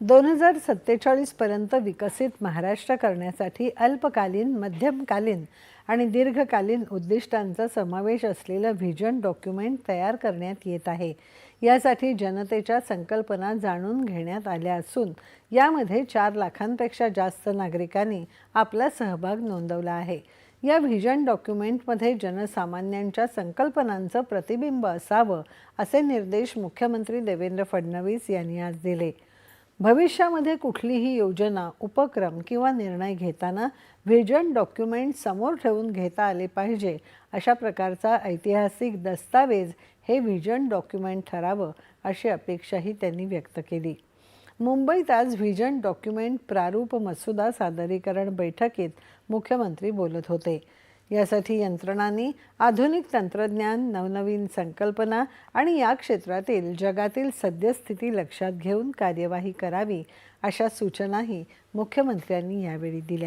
दोन हजार सत्तेचाळीसपर्यंत विकसित महाराष्ट्र करण्यासाठी अल्पकालीन मध्यमकालीन आणि दीर्घकालीन उद्दिष्टांचा समावेश असलेलं व्हिजन डॉक्युमेंट तयार करण्यात येत आहे. यासाठी जनतेच्या संकल्पना जाणून घेण्यात आल्या असून यामध्ये चार लाखांपेक्षा जास्त नागरिकांनी आपला सहभाग नोंदवला आहे. या व्हिजन डॉक्युमेंटमध्ये जनसामान्यांच्या संकल्पनांचं प्रतिबिंब असावं असे निर्देश मुख्यमंत्री देवेंद्र फडणवीस यांनी आज दिले. भविष्यामध्ये कुठलीही योजना उपक्रम किंवा निर्णय घेताना व्हिजन डॉक्युमेंट समोर ठेवून घेता आले पाहिजे अशा प्रकारचा ऐतिहासिक दस्तावेज हे व्हिजन डॉक्युमेंट ठरावं अशी अपेक्षाही त्यांनी व्यक्त केली. मुंबईत आज व्हिजन डॉक्युमेंट प्रारूप मसुदा सादरीकरण बैठकीत मुख्यमंत्री बोलत होते. यासाठी यंत्रणांनी आधुनिक तंत्रज्ञान नवनवीन संकल्पना आणि या क्षेत्रातील जगातील सद्यस्थिती लक्षात घेऊन कार्यवाही करावी अशा सूचनाही मुख्यमंत्र्यांनी यावेळी दिल्या.